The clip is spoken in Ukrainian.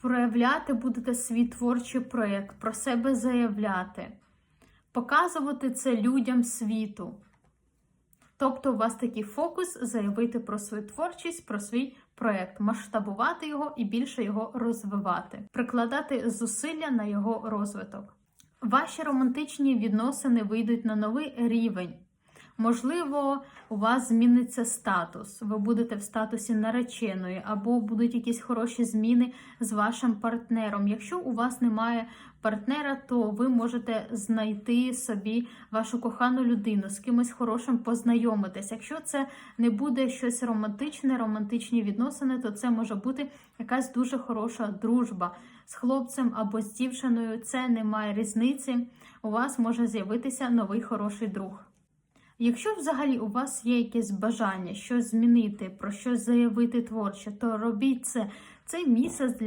проявляти будете свій творчий проєкт, про себе заявляти, показувати це людям світу. Тобто, у вас такий фокус заявити про свою творчість, про свій проєкт, масштабувати його і більше його розвивати, прикладати зусилля на його розвиток. Ваші романтичні відносини вийдуть на новий рівень. Можливо, у вас зміниться статус, ви будете в статусі нареченої, або будуть якісь хороші зміни з вашим партнером. Якщо у вас немає партнера, то ви можете знайти собі вашу кохану людину, з кимось хорошим познайомитись. Якщо це не буде щось романтичне, романтичні відносини, то це може бути якась дуже хороша дружба з хлопцем або з дівчиною. Це не має різниці. У вас може з'явитися новий хороший друг. Якщо взагалі у вас є якесь бажання щось змінити, про щось заявити творче, то робіть це. Цей місяць для